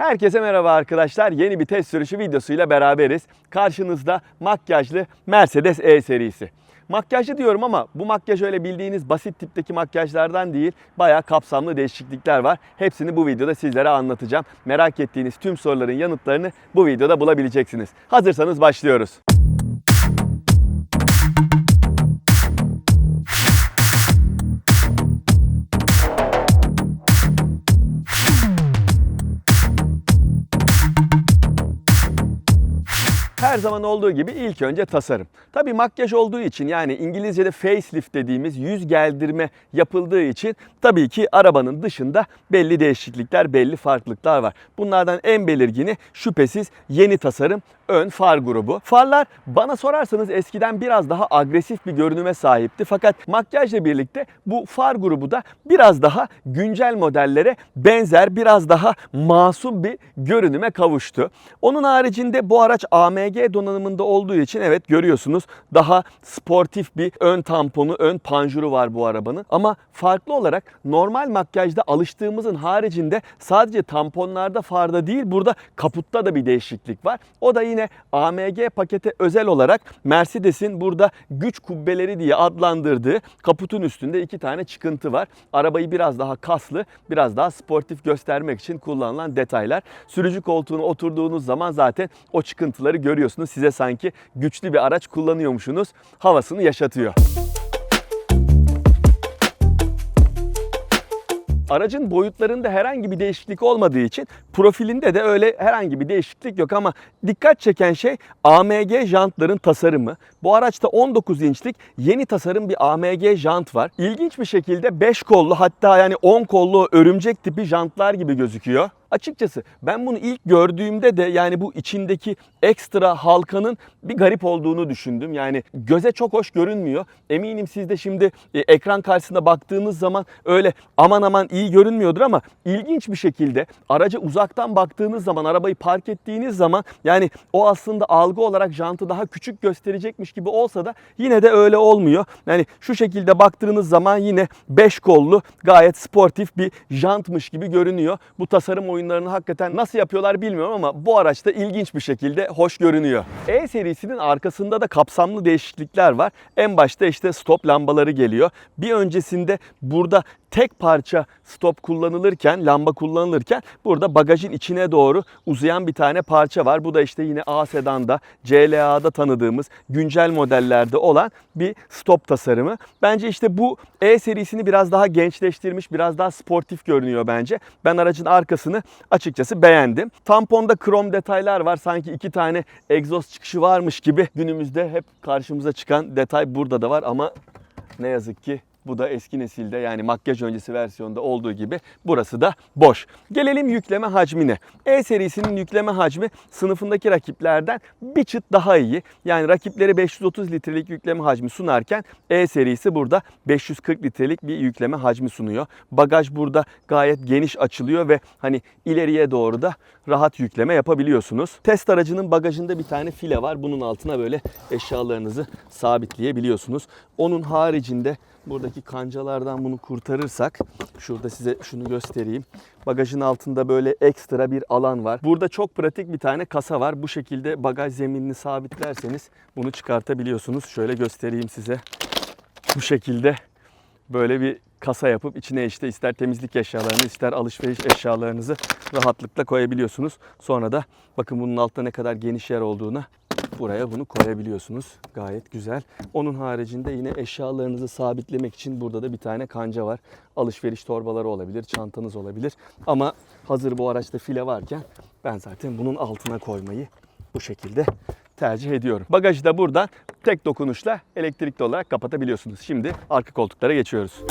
Herkese merhaba arkadaşlar. Yeni bir test sürüşü videosuyla beraberiz. Karşınızda makyajlı Mercedes E serisi. Makyajlı diyorum ama bu makyaj öyle bildiğiniz basit tipteki makyajlardan değil, bayağı kapsamlı değişiklikler var. Hepsini bu videoda sizlere anlatacağım. Merak ettiğiniz tüm soruların yanıtlarını bu videoda bulabileceksiniz. Hazırsanız başlıyoruz. Her zaman olduğu gibi ilk önce tasarım. Tabii makyaj olduğu için yani İngilizce'de facelift dediğimiz yüz geldirme yapıldığı için tabii ki arabanın dışında belli değişiklikler, belli farklılıklar var. Bunlardan en belirgini şüphesiz yeni tasarım ön far grubu. Farlar bana sorarsanız eskiden biraz daha agresif bir görünüme sahipti. Fakat makyajla birlikte bu far grubu da biraz daha güncel modellere benzer, biraz daha masum bir görünüme kavuştu. Onun haricinde bu araç AMG donanımında olduğu için evet görüyorsunuz daha sportif bir ön tamponu, ön panjuru var bu arabanın. Ama farklı olarak normal makyajda alıştığımızın haricinde sadece tamponlarda farda değil burada kaputta da bir değişiklik var. O da yine AMG pakete özel olarak Mercedes'in burada güç kubbeleri diye adlandırdığı kaputun üstünde iki tane çıkıntı var. Arabayı biraz daha kaslı, biraz daha sportif göstermek için kullanılan detaylar. Sürücü koltuğuna oturduğunuz zaman zaten o çıkıntıları görüyorsunuz. Size sanki güçlü bir araç kullanıyormuşsunuz havasını yaşatıyor. Aracın boyutlarında herhangi bir değişiklik olmadığı için profilinde de öyle herhangi bir değişiklik yok ama dikkat çeken şey AMG jantların tasarımı. Bu araçta 19 inçlik yeni tasarım bir AMG jant var. İlginç bir şekilde 5 kollu hatta yani 10 kollu örümcek tipi jantlar gibi gözüküyor. Açıkçası ben bunu ilk gördüğümde de yani bu içindeki ekstra halkanın bir garip olduğunu düşündüm. Yani göze çok hoş görünmüyor. Eminim siz de şimdi e, ekran karşısında baktığınız zaman öyle aman aman iyi görünmüyordur ama ilginç bir şekilde araca uzaktan baktığınız zaman arabayı park ettiğiniz zaman yani o aslında algı olarak jantı daha küçük gösterecekmiş gibi olsa da yine de öyle olmuyor. Yani şu şekilde baktığınız zaman yine 5 kollu gayet sportif bir jantmış gibi görünüyor. Bu tasarım oyunlarını hakikaten nasıl yapıyorlar bilmiyorum ama bu araçta ilginç bir şekilde hoş görünüyor. E serisinin arkasında da kapsamlı değişiklikler var. En başta işte stop lambaları geliyor. Bir öncesinde burada tek parça stop kullanılırken, lamba kullanılırken burada bagajın içine doğru uzayan bir tane parça var. Bu da işte yine A sedanda, CLA'da tanıdığımız güncel modellerde olan bir stop tasarımı. Bence işte bu E serisini biraz daha gençleştirmiş, biraz daha sportif görünüyor bence. Ben aracın arkasını açıkçası beğendim. Tamponda krom detaylar var. Sanki iki tane egzoz çıkışı varmış gibi günümüzde hep karşımıza çıkan detay burada da var ama ne yazık ki bu da eski nesilde yani makyaj öncesi versiyonda olduğu gibi burası da boş. Gelelim yükleme hacmine. E serisinin yükleme hacmi sınıfındaki rakiplerden bir çıt daha iyi. Yani rakipleri 530 litrelik yükleme hacmi sunarken E serisi burada 540 litrelik bir yükleme hacmi sunuyor. Bagaj burada gayet geniş açılıyor ve hani ileriye doğru da rahat yükleme yapabiliyorsunuz. Test aracının bagajında bir tane file var. Bunun altına böyle eşyalarınızı sabitleyebiliyorsunuz. Onun haricinde buradaki kancalardan bunu kurtarırsak şurada size şunu göstereyim. Bagajın altında böyle ekstra bir alan var. Burada çok pratik bir tane kasa var. Bu şekilde bagaj zeminini sabitlerseniz bunu çıkartabiliyorsunuz. Şöyle göstereyim size. Bu şekilde böyle bir kasa yapıp içine işte ister temizlik eşyalarını ister alışveriş eşyalarınızı rahatlıkla koyabiliyorsunuz. Sonra da bakın bunun altta ne kadar geniş yer olduğunu buraya bunu koyabiliyorsunuz. Gayet güzel. Onun haricinde yine eşyalarınızı sabitlemek için burada da bir tane kanca var. Alışveriş torbaları olabilir, çantanız olabilir. Ama hazır bu araçta file varken ben zaten bunun altına koymayı bu şekilde tercih ediyorum. Bagajı da buradan tek dokunuşla elektrikli olarak kapatabiliyorsunuz. Şimdi arka koltuklara geçiyoruz.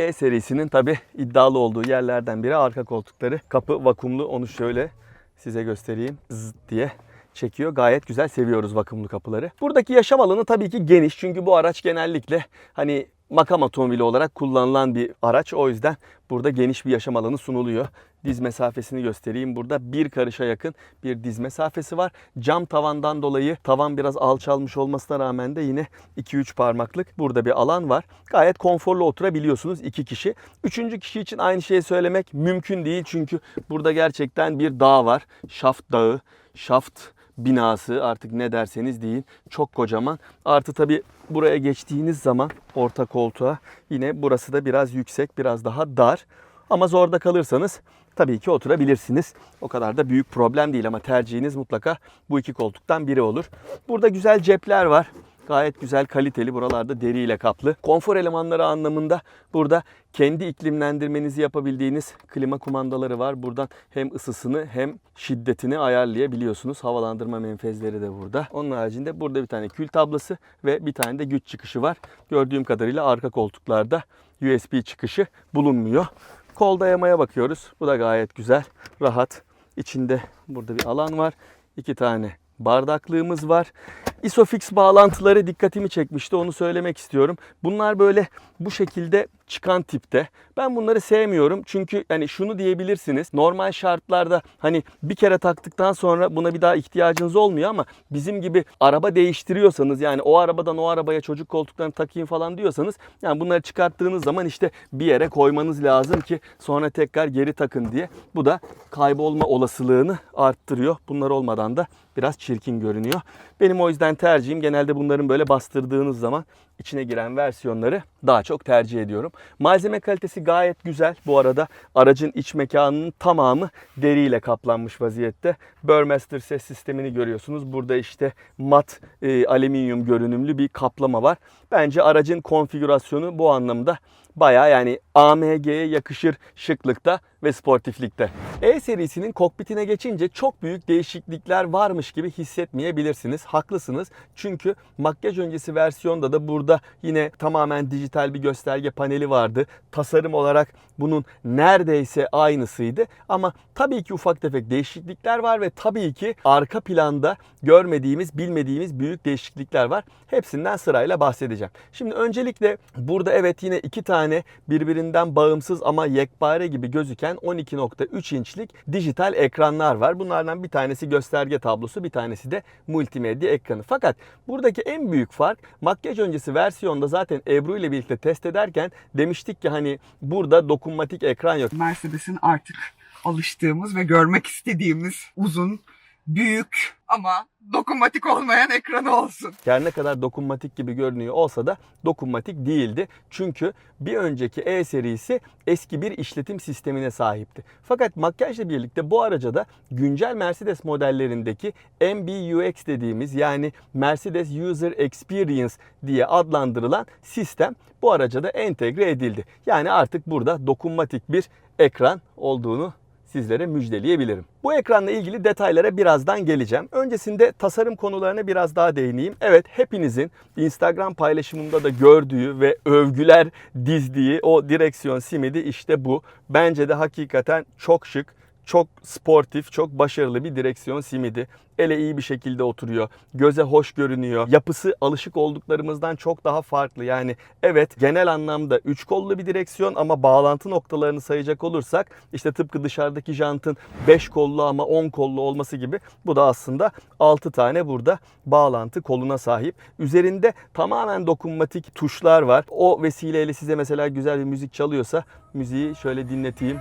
E serisinin tabi iddialı olduğu yerlerden biri arka koltukları. Kapı vakumlu onu şöyle size göstereyim Zıt diye çekiyor. Gayet güzel seviyoruz vakumlu kapıları. Buradaki yaşam alanı tabii ki geniş çünkü bu araç genellikle hani makam otomobili olarak kullanılan bir araç. O yüzden burada geniş bir yaşam alanı sunuluyor. Diz mesafesini göstereyim. Burada bir karışa yakın bir diz mesafesi var. Cam tavandan dolayı tavan biraz alçalmış olmasına rağmen de yine 2-3 parmaklık burada bir alan var. Gayet konforlu oturabiliyorsunuz iki kişi. Üçüncü kişi için aynı şeyi söylemek mümkün değil. Çünkü burada gerçekten bir dağ var. Şaft dağı, şaft binası artık ne derseniz deyin çok kocaman. Artı tabi buraya geçtiğiniz zaman orta koltuğa yine burası da biraz yüksek biraz daha dar. Ama zorda kalırsanız tabii ki oturabilirsiniz. O kadar da büyük problem değil ama tercihiniz mutlaka bu iki koltuktan biri olur. Burada güzel cepler var. Gayet güzel kaliteli buralarda deriyle kaplı. Konfor elemanları anlamında burada kendi iklimlendirmenizi yapabildiğiniz klima kumandaları var. Buradan hem ısısını hem şiddetini ayarlayabiliyorsunuz. Havalandırma menfezleri de burada. Onun haricinde burada bir tane kül tablası ve bir tane de güç çıkışı var. Gördüğüm kadarıyla arka koltuklarda USB çıkışı bulunmuyor. Kol dayamaya bakıyoruz. Bu da gayet güzel, rahat. İçinde burada bir alan var. İki tane bardaklığımız var. Isofix bağlantıları dikkatimi çekmişti. Onu söylemek istiyorum. Bunlar böyle bu şekilde çıkan tipte. Ben bunları sevmiyorum. Çünkü yani şunu diyebilirsiniz. Normal şartlarda hani bir kere taktıktan sonra buna bir daha ihtiyacınız olmuyor ama bizim gibi araba değiştiriyorsanız yani o arabadan o arabaya çocuk koltuklarını takayım falan diyorsanız yani bunları çıkarttığınız zaman işte bir yere koymanız lazım ki sonra tekrar geri takın diye. Bu da kaybolma olasılığını arttırıyor. Bunlar olmadan da biraz çirkin görünüyor. Benim o yüzden tercihim. Genelde bunların böyle bastırdığınız zaman içine giren versiyonları daha çok tercih ediyorum. Malzeme kalitesi gayet güzel. Bu arada aracın iç mekanının tamamı deriyle kaplanmış vaziyette. Burmester ses sistemini görüyorsunuz. Burada işte mat e, alüminyum görünümlü bir kaplama var. Bence aracın konfigürasyonu bu anlamda baya yani AMG'ye yakışır şıklıkta ve sportiflikte. E serisinin kokpitine geçince çok büyük değişiklikler varmış gibi hissetmeyebilirsiniz. Haklısınız. Çünkü makyaj öncesi versiyonda da burada yine tamamen dijital bir gösterge paneli vardı. Tasarım olarak bunun neredeyse aynısıydı. Ama tabii ki ufak tefek değişiklikler var ve tabii ki arka planda görmediğimiz, bilmediğimiz büyük değişiklikler var. Hepsinden sırayla bahsedeceğim. Şimdi öncelikle burada evet yine iki tane birbirinden bağımsız ama yekpare gibi gözüken 12.3 inçlik dijital ekranlar var. Bunlardan bir tanesi gösterge tablosu, bir tanesi de multimedya ekranı. Fakat buradaki en büyük fark makyaj öncesi versiyonda zaten Ebru ile birlikte test ederken demiştik ki hani burada dokunmatik ekran yok. Mercedes'in artık alıştığımız ve görmek istediğimiz uzun, büyük ama dokunmatik olmayan ekranı olsun. Her ne kadar dokunmatik gibi görünüyor olsa da dokunmatik değildi. Çünkü bir önceki E serisi eski bir işletim sistemine sahipti. Fakat makyajla birlikte bu araca da güncel Mercedes modellerindeki MBUX dediğimiz yani Mercedes User Experience diye adlandırılan sistem bu araca da entegre edildi. Yani artık burada dokunmatik bir ekran olduğunu sizlere müjdeleyebilirim. Bu ekranla ilgili detaylara birazdan geleceğim. Öncesinde tasarım konularına biraz daha değineyim. Evet hepinizin Instagram paylaşımımda da gördüğü ve övgüler dizdiği o direksiyon simidi işte bu. Bence de hakikaten çok şık, çok sportif, çok başarılı bir direksiyon simidi. Ele iyi bir şekilde oturuyor. Göze hoş görünüyor. Yapısı alışık olduklarımızdan çok daha farklı. Yani evet genel anlamda 3 kollu bir direksiyon ama bağlantı noktalarını sayacak olursak işte tıpkı dışarıdaki jantın 5 kollu ama 10 kollu olması gibi bu da aslında 6 tane burada bağlantı koluna sahip. Üzerinde tamamen dokunmatik tuşlar var. O vesileyle size mesela güzel bir müzik çalıyorsa müziği şöyle dinleteyim.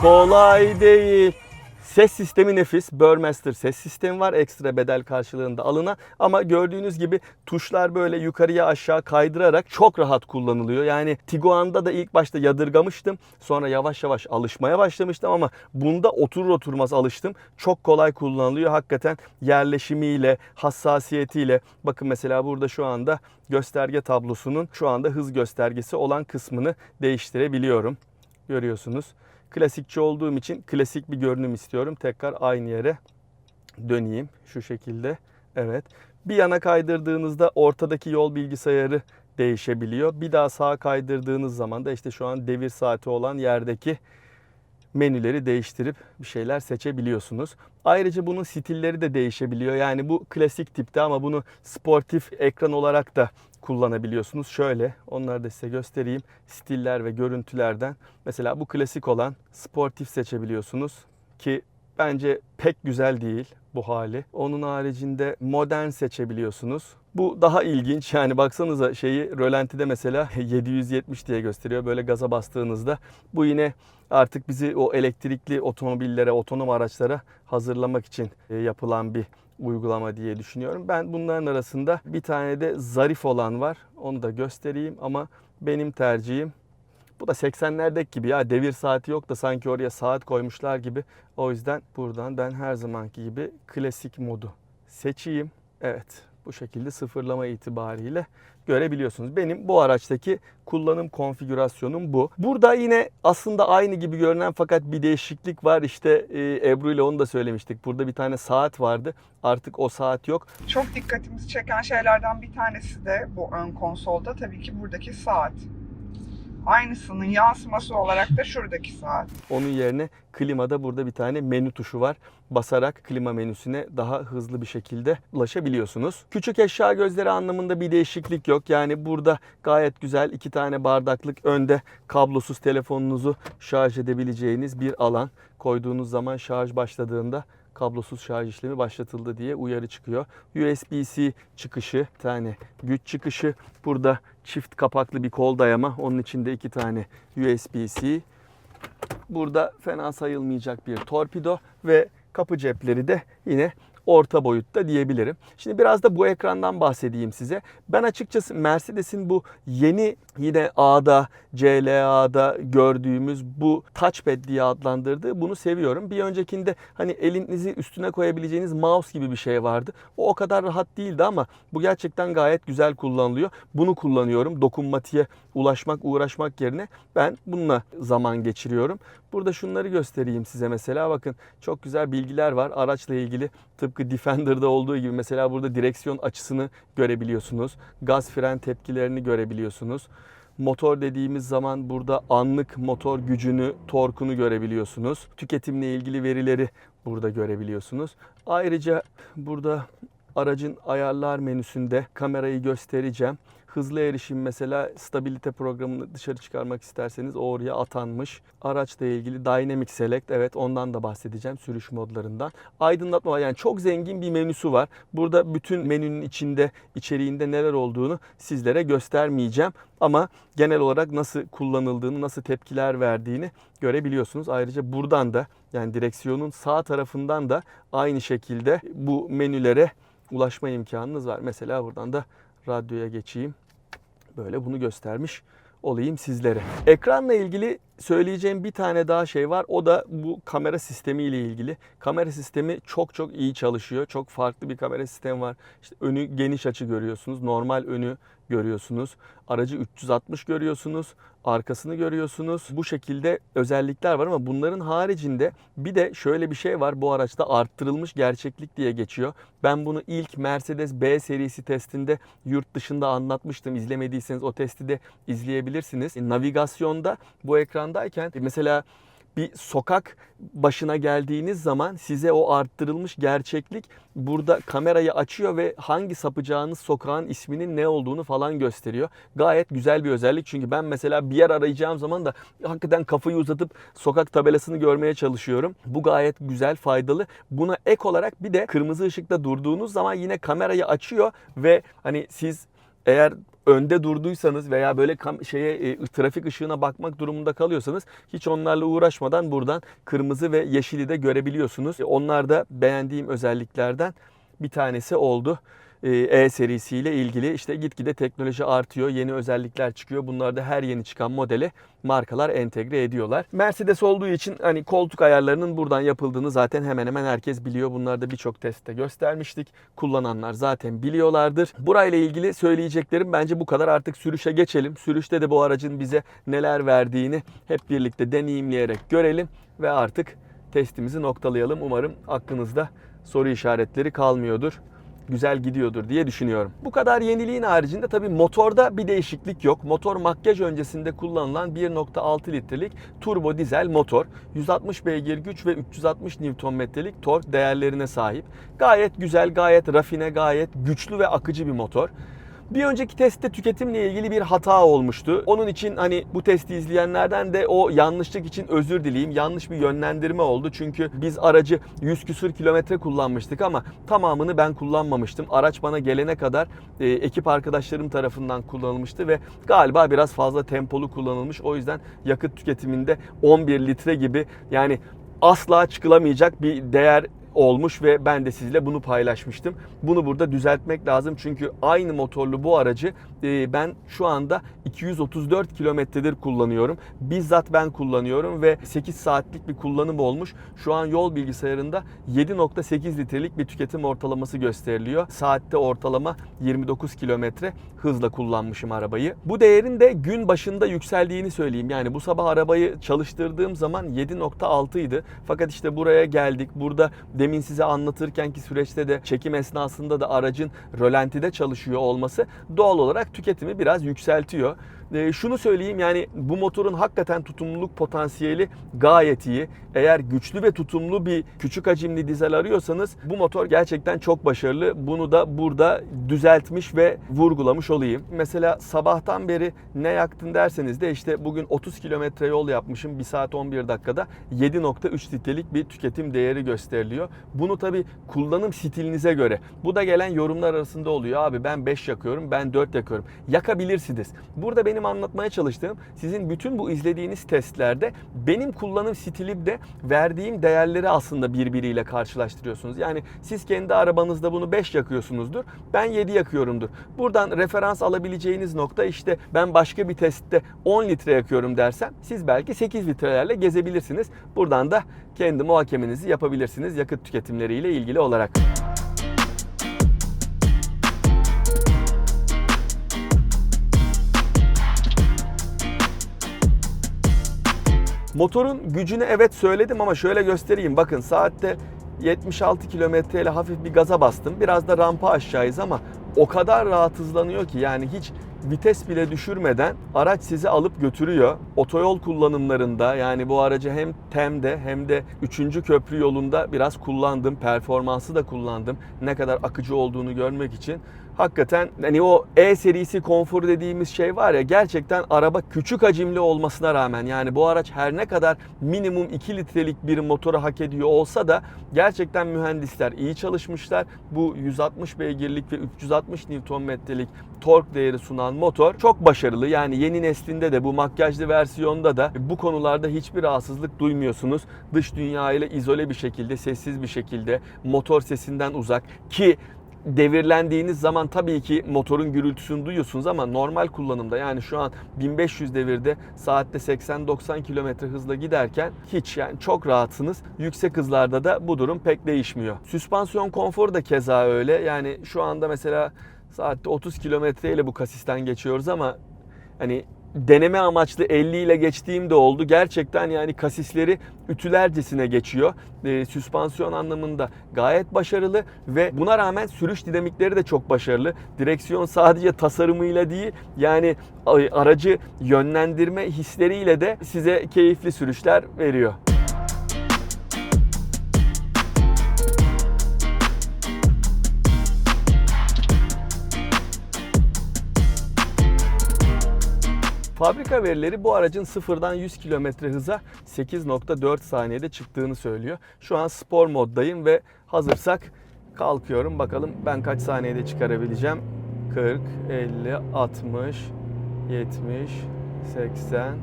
Kolay değil. Ses sistemi nefis. Burmester ses sistemi var. Ekstra bedel karşılığında alınan. Ama gördüğünüz gibi tuşlar böyle yukarıya aşağı kaydırarak çok rahat kullanılıyor. Yani Tiguan'da da ilk başta yadırgamıştım. Sonra yavaş yavaş alışmaya başlamıştım ama bunda oturur oturmaz alıştım. Çok kolay kullanılıyor. Hakikaten yerleşimiyle, hassasiyetiyle. Bakın mesela burada şu anda gösterge tablosunun şu anda hız göstergesi olan kısmını değiştirebiliyorum. Görüyorsunuz. Klasikçi olduğum için klasik bir görünüm istiyorum. Tekrar aynı yere döneyim şu şekilde. Evet. Bir yana kaydırdığınızda ortadaki yol bilgisayarı değişebiliyor. Bir daha sağa kaydırdığınız zaman da işte şu an devir saati olan yerdeki menüleri değiştirip bir şeyler seçebiliyorsunuz. Ayrıca bunun stilleri de değişebiliyor. Yani bu klasik tipte ama bunu sportif ekran olarak da kullanabiliyorsunuz. Şöyle onları da size göstereyim. Stiller ve görüntülerden. Mesela bu klasik olan sportif seçebiliyorsunuz ki bence pek güzel değil bu hali. Onun haricinde modern seçebiliyorsunuz. Bu daha ilginç yani baksanıza şeyi rölantide mesela 770 diye gösteriyor. Böyle gaza bastığınızda bu yine artık bizi o elektrikli otomobillere, otonom araçlara hazırlamak için e, yapılan bir uygulama diye düşünüyorum. Ben bunların arasında bir tane de zarif olan var. Onu da göstereyim ama benim tercihim bu da 80'lerdeki gibi ya devir saati yok da sanki oraya saat koymuşlar gibi. O yüzden buradan ben her zamanki gibi klasik modu seçeyim. Evet bu şekilde sıfırlama itibariyle görebiliyorsunuz. Benim bu araçtaki kullanım konfigürasyonum bu. Burada yine aslında aynı gibi görünen fakat bir değişiklik var. İşte e, Ebru ile onu da söylemiştik. Burada bir tane saat vardı. Artık o saat yok. Çok dikkatimizi çeken şeylerden bir tanesi de bu ön konsolda tabii ki buradaki saat. Aynısının yansıması olarak da şuradaki saat. Onun yerine klimada burada bir tane menü tuşu var. Basarak klima menüsüne daha hızlı bir şekilde ulaşabiliyorsunuz. Küçük eşya gözleri anlamında bir değişiklik yok. Yani burada gayet güzel iki tane bardaklık önde kablosuz telefonunuzu şarj edebileceğiniz bir alan. Koyduğunuz zaman şarj başladığında kablosuz şarj işlemi başlatıldı diye uyarı çıkıyor. USB-C çıkışı, tane güç çıkışı. Burada çift kapaklı bir kol dayama. Onun içinde iki tane USB-C. Burada fena sayılmayacak bir torpido ve kapı cepleri de yine orta boyutta diyebilirim. Şimdi biraz da bu ekrandan bahsedeyim size. Ben açıkçası Mercedes'in bu yeni yine A'da, CLA'da gördüğümüz bu touchpad diye adlandırdığı bunu seviyorum. Bir öncekinde hani elinizi üstüne koyabileceğiniz mouse gibi bir şey vardı. O o kadar rahat değildi ama bu gerçekten gayet güzel kullanılıyor. Bunu kullanıyorum. Dokunmatiğe ulaşmak, uğraşmak yerine ben bununla zaman geçiriyorum. Burada şunları göstereyim size mesela. Bakın çok güzel bilgiler var. Araçla ilgili tıpkı Defender'da olduğu gibi mesela burada direksiyon açısını görebiliyorsunuz. Gaz fren tepkilerini görebiliyorsunuz. Motor dediğimiz zaman burada anlık motor gücünü, torkunu görebiliyorsunuz. Tüketimle ilgili verileri burada görebiliyorsunuz. Ayrıca burada aracın ayarlar menüsünde kamerayı göstereceğim. Hızlı erişim mesela stabilite programını dışarı çıkarmak isterseniz o oraya atanmış. Araçla ilgili Dynamic Select evet ondan da bahsedeceğim sürüş modlarından. Aydınlatma yani çok zengin bir menüsü var. Burada bütün menünün içinde içeriğinde neler olduğunu sizlere göstermeyeceğim. Ama genel olarak nasıl kullanıldığını, nasıl tepkiler verdiğini görebiliyorsunuz. Ayrıca buradan da yani direksiyonun sağ tarafından da aynı şekilde bu menülere ulaşma imkanınız var. Mesela buradan da radyoya geçeyim. Böyle bunu göstermiş olayım sizlere. Ekranla ilgili söyleyeceğim bir tane daha şey var. O da bu kamera sistemi ile ilgili. Kamera sistemi çok çok iyi çalışıyor. Çok farklı bir kamera sistemi var. İşte önü geniş açı görüyorsunuz. Normal önü görüyorsunuz. Aracı 360 görüyorsunuz. Arkasını görüyorsunuz. Bu şekilde özellikler var ama bunların haricinde bir de şöyle bir şey var. Bu araçta arttırılmış gerçeklik diye geçiyor. Ben bunu ilk Mercedes B serisi testinde yurt dışında anlatmıştım. İzlemediyseniz o testi de izleyebilirsiniz. Navigasyonda bu ekrandayken mesela bir sokak başına geldiğiniz zaman size o arttırılmış gerçeklik burada kamerayı açıyor ve hangi sapacağınız sokağın isminin ne olduğunu falan gösteriyor. Gayet güzel bir özellik çünkü ben mesela bir yer arayacağım zaman da hakikaten kafayı uzatıp sokak tabelasını görmeye çalışıyorum. Bu gayet güzel, faydalı. Buna ek olarak bir de kırmızı ışıkta durduğunuz zaman yine kamerayı açıyor ve hani siz eğer önde durduysanız veya böyle şeye e, trafik ışığına bakmak durumunda kalıyorsanız hiç onlarla uğraşmadan buradan kırmızı ve yeşili de görebiliyorsunuz. E, Onlar da beğendiğim özelliklerden bir tanesi oldu. E, E serisiyle ilgili işte gitgide teknoloji artıyor, yeni özellikler çıkıyor. Bunlar da her yeni çıkan modele markalar entegre ediyorlar. Mercedes olduğu için hani koltuk ayarlarının buradan yapıldığını zaten hemen hemen herkes biliyor. Bunları da birçok testte göstermiştik. Kullananlar zaten biliyorlardır. Burayla ilgili söyleyeceklerim bence bu kadar. Artık sürüşe geçelim. Sürüşte de bu aracın bize neler verdiğini hep birlikte deneyimleyerek görelim ve artık testimizi noktalayalım. Umarım aklınızda soru işaretleri kalmıyordur. Güzel gidiyordur diye düşünüyorum. Bu kadar yeniliğin haricinde tabii motorda bir değişiklik yok. Motor makyaj öncesinde kullanılan 1.6 litrelik turbo dizel motor. 160 beygir güç ve 360 Nm'lik tork değerlerine sahip. Gayet güzel, gayet rafine, gayet güçlü ve akıcı bir motor. Bir önceki testte tüketimle ilgili bir hata olmuştu. Onun için hani bu testi izleyenlerden de o yanlışlık için özür dileyeyim. Yanlış bir yönlendirme oldu. Çünkü biz aracı 100 küsür kilometre kullanmıştık ama tamamını ben kullanmamıştım. Araç bana gelene kadar e, ekip arkadaşlarım tarafından kullanılmıştı ve galiba biraz fazla tempolu kullanılmış. O yüzden yakıt tüketiminde 11 litre gibi yani asla çıkılamayacak bir değer olmuş ve ben de sizle bunu paylaşmıştım. Bunu burada düzeltmek lazım çünkü aynı motorlu bu aracı ben şu anda 234 kilometredir kullanıyorum. Bizzat ben kullanıyorum ve 8 saatlik bir kullanım olmuş. Şu an yol bilgisayarında 7.8 litrelik bir tüketim ortalaması gösteriliyor. Saatte ortalama 29 kilometre hızla kullanmışım arabayı. Bu değerin de gün başında yükseldiğini söyleyeyim. Yani bu sabah arabayı çalıştırdığım zaman 7.6 idi. Fakat işte buraya geldik. Burada demin size anlatırkenki süreçte de çekim esnasında da aracın rölantide çalışıyor olması doğal olarak tüketimi biraz yükseltiyor. E, şunu söyleyeyim yani bu motorun hakikaten tutumluluk potansiyeli gayet iyi. Eğer güçlü ve tutumlu bir küçük hacimli dizel arıyorsanız bu motor gerçekten çok başarılı. Bunu da burada düzeltmiş ve vurgulamış olayım. Mesela sabahtan beri ne yaktın derseniz de işte bugün 30 kilometre yol yapmışım 1 saat 11 dakikada 7.3 litrelik bir tüketim değeri gösteriliyor. Bunu tabi kullanım stilinize göre. Bu da gelen yorumlar arasında oluyor. Abi ben 5 yakıyorum ben 4 yakıyorum. Yakabilirsiniz. Burada benim anlatmaya çalıştığım sizin bütün bu izlediğiniz testlerde benim kullanım stilimde verdiğim değerleri aslında birbiriyle karşılaştırıyorsunuz. Yani siz kendi arabanızda bunu 5 yakıyorsunuzdur. Ben 7 yakıyorumdur. Buradan referans alabileceğiniz nokta işte ben başka bir testte 10 litre yakıyorum dersem siz belki 8 litrelerle gezebilirsiniz. Buradan da kendi muhakemenizi yapabilirsiniz yakıt tüketimleriyle ilgili olarak. Motorun gücünü evet söyledim ama şöyle göstereyim. Bakın saatte 76 kilometre ile hafif bir gaza bastım. Biraz da rampa aşağıyız ama o kadar rahat hızlanıyor ki yani hiç vites bile düşürmeden araç sizi alıp götürüyor. Otoyol kullanımlarında yani bu aracı hem TEM'de hem de 3. köprü yolunda biraz kullandım. Performansı da kullandım. Ne kadar akıcı olduğunu görmek için. Hakikaten hani o E serisi konfor dediğimiz şey var ya gerçekten araba küçük hacimli olmasına rağmen yani bu araç her ne kadar minimum 2 litrelik bir motoru hak ediyor olsa da gerçekten mühendisler iyi çalışmışlar. Bu 160 beygirlik ve 360 Nm'lik tork değeri sunan motor çok başarılı. Yani yeni neslinde de bu makyajlı versiyonda da bu konularda hiçbir rahatsızlık duymuyorsunuz. Dış dünya ile izole bir şekilde, sessiz bir şekilde, motor sesinden uzak ki devirlendiğiniz zaman tabii ki motorun gürültüsünü duyuyorsunuz ama normal kullanımda yani şu an 1500 devirde saatte 80-90 km hızla giderken hiç yani çok rahatsınız. Yüksek hızlarda da bu durum pek değişmiyor. Süspansiyon konforu da keza öyle. Yani şu anda mesela saatte 30 kilometre ile bu kasisten geçiyoruz ama hani deneme amaçlı 50 ile geçtiğim de oldu. Gerçekten yani kasisleri ütülercesine geçiyor. E, süspansiyon anlamında gayet başarılı ve buna rağmen sürüş dinamikleri de çok başarılı. Direksiyon sadece tasarımıyla değil yani aracı yönlendirme hisleriyle de size keyifli sürüşler veriyor. Fabrika verileri bu aracın sıfırdan 100 km hıza 8.4 saniyede çıktığını söylüyor. Şu an spor moddayım ve hazırsak kalkıyorum. Bakalım ben kaç saniyede çıkarabileceğim. 40, 50, 60, 70, 80,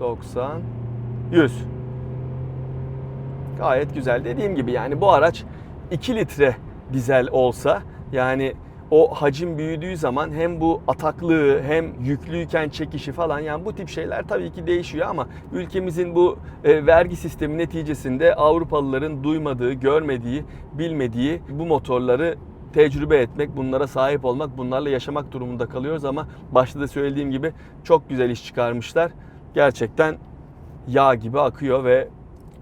90, 100. Gayet güzel. Dediğim gibi yani bu araç 2 litre dizel olsa yani o hacim büyüdüğü zaman hem bu ataklığı hem yüklüyken çekişi falan yani bu tip şeyler tabii ki değişiyor ama ülkemizin bu e, vergi sistemi neticesinde Avrupalıların duymadığı, görmediği, bilmediği bu motorları tecrübe etmek, bunlara sahip olmak, bunlarla yaşamak durumunda kalıyoruz ama başta da söylediğim gibi çok güzel iş çıkarmışlar. Gerçekten yağ gibi akıyor ve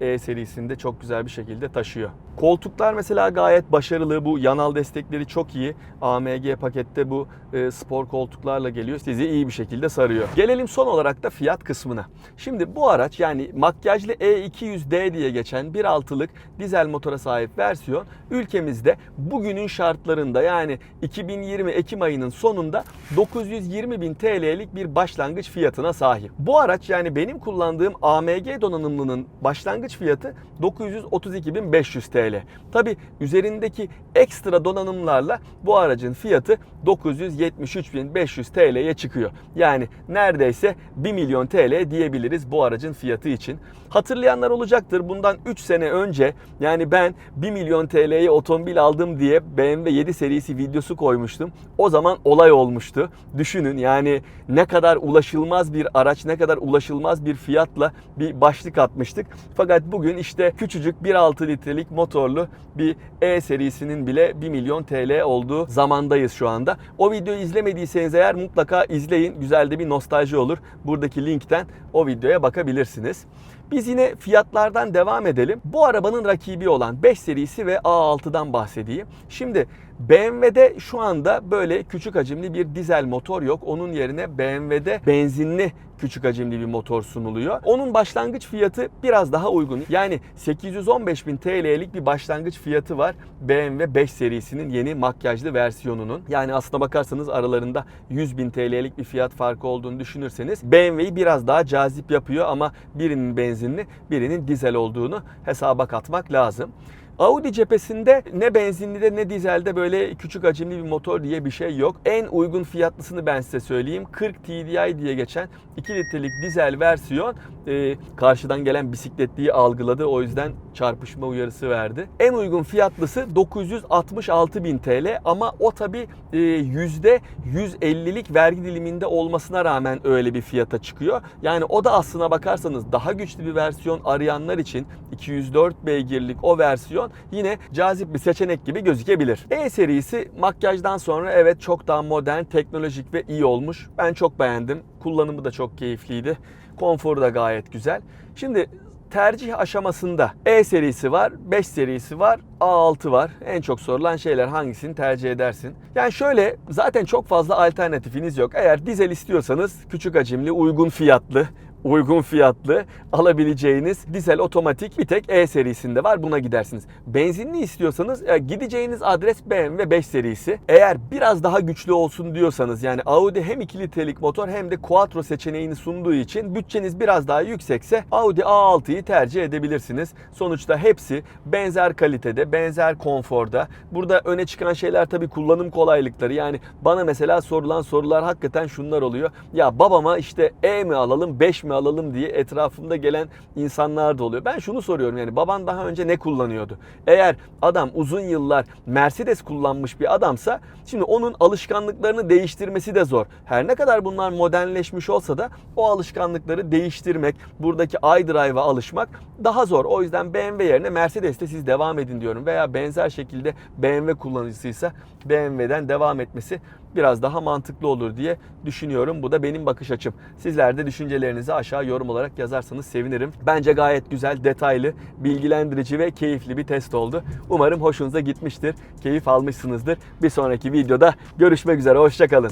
E serisinde çok güzel bir şekilde taşıyor. Koltuklar mesela gayet başarılı. Bu yanal destekleri çok iyi. AMG pakette bu e, spor koltuklarla geliyor. Sizi iyi bir şekilde sarıyor. Gelelim son olarak da fiyat kısmına. Şimdi bu araç yani makyajlı E200D diye geçen 1.6'lık dizel motora sahip versiyon ülkemizde bugünün şartlarında yani 2020 Ekim ayının sonunda 920 bin TL'lik bir başlangıç fiyatına sahip. Bu araç yani benim kullandığım AMG donanımlının başlangıç fiyatı 932.500 TL. Tabi üzerindeki ekstra donanımlarla bu aracın fiyatı 973.500 TL'ye çıkıyor. Yani neredeyse 1 milyon TL diyebiliriz bu aracın fiyatı için. Hatırlayanlar olacaktır bundan 3 sene önce yani ben 1 milyon TL'ye otomobil aldım diye BMW 7 serisi videosu koymuştum. O zaman olay olmuştu. Düşünün yani ne kadar ulaşılmaz bir araç, ne kadar ulaşılmaz bir fiyatla bir başlık atmıştık. Fakat bugün işte küçücük 1.6 litrelik motorlu bir E serisinin bile 1 milyon TL olduğu zamandayız şu anda. O videoyu izlemediyseniz eğer mutlaka izleyin. Güzel de bir nostalji olur. Buradaki linkten o videoya bakabilirsiniz. Biz yine fiyatlardan devam edelim. Bu arabanın rakibi olan 5 serisi ve A6'dan bahsedeyim. Şimdi BMW'de şu anda böyle küçük hacimli bir dizel motor yok. Onun yerine BMW'de benzinli küçük hacimli bir motor sunuluyor. Onun başlangıç fiyatı biraz daha uygun. Yani 815 bin TL'lik bir başlangıç fiyatı var BMW 5 serisinin yeni makyajlı versiyonunun. Yani aslına bakarsanız aralarında 100 bin TL'lik bir fiyat farkı olduğunu düşünürseniz BMW'yi biraz daha cazip yapıyor ama birinin benzinli birinin dizel olduğunu hesaba katmak lazım. Audi cephesinde ne benzinlide ne dizelde böyle küçük hacimli bir motor diye bir şey yok. En uygun fiyatlısını ben size söyleyeyim. 40 TDI diye geçen 2 litrelik dizel versiyon e, karşıdan gelen bisikletliği algıladı. O yüzden çarpışma uyarısı verdi. En uygun fiyatlısı 966 bin TL ama o tabi e, %150'lik vergi diliminde olmasına rağmen öyle bir fiyata çıkıyor. Yani o da aslına bakarsanız daha güçlü bir versiyon arayanlar için 204 beygirlik o versiyon yine cazip bir seçenek gibi gözükebilir. E serisi makyajdan sonra evet çok daha modern, teknolojik ve iyi olmuş. Ben çok beğendim. Kullanımı da çok keyifliydi. Konforu da gayet güzel. Şimdi tercih aşamasında E serisi var, 5 serisi var, A6 var. En çok sorulan şeyler hangisini tercih edersin? Yani şöyle zaten çok fazla alternatifiniz yok. Eğer dizel istiyorsanız küçük hacimli, uygun fiyatlı, uygun fiyatlı alabileceğiniz dizel otomatik bir tek E serisinde var. Buna gidersiniz. Benzinli istiyorsanız e, gideceğiniz adres BMW 5 serisi. Eğer biraz daha güçlü olsun diyorsanız yani Audi hem 2 litrelik motor hem de Quattro seçeneğini sunduğu için bütçeniz biraz daha yüksekse Audi A6'yı tercih edebilirsiniz. Sonuçta hepsi benzer kalitede, benzer konforda. Burada öne çıkan şeyler tabii kullanım kolaylıkları. Yani bana mesela sorulan sorular hakikaten şunlar oluyor. Ya babama işte E mi alalım, 5 mi alalım diye etrafımda gelen insanlar da oluyor. Ben şunu soruyorum yani baban daha önce ne kullanıyordu? Eğer adam uzun yıllar Mercedes kullanmış bir adamsa şimdi onun alışkanlıklarını değiştirmesi de zor. Her ne kadar bunlar modernleşmiş olsa da o alışkanlıkları değiştirmek, buradaki iDrive'a alışmak daha zor. O yüzden BMW yerine Mercedes'te siz devam edin diyorum. Veya benzer şekilde BMW kullanıcısıysa BMW'den devam etmesi biraz daha mantıklı olur diye düşünüyorum. Bu da benim bakış açım. Sizler de düşüncelerinizi aşağı yorum olarak yazarsanız sevinirim. Bence gayet güzel, detaylı, bilgilendirici ve keyifli bir test oldu. Umarım hoşunuza gitmiştir, keyif almışsınızdır. Bir sonraki videoda görüşmek üzere, hoşçakalın.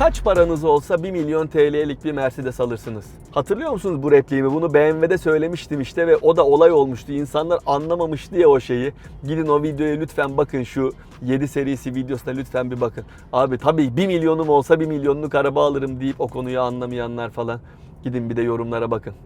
Kaç paranız olsa 1 milyon TL'lik bir Mercedes alırsınız? Hatırlıyor musunuz bu repliğimi? Bunu BMW'de söylemiştim işte ve o da olay olmuştu. İnsanlar anlamamıştı ya o şeyi. Gidin o videoya lütfen bakın şu 7 serisi videosuna lütfen bir bakın. Abi tabii 1 milyonum olsa 1 milyonluk araba alırım deyip o konuyu anlamayanlar falan. Gidin bir de yorumlara bakın.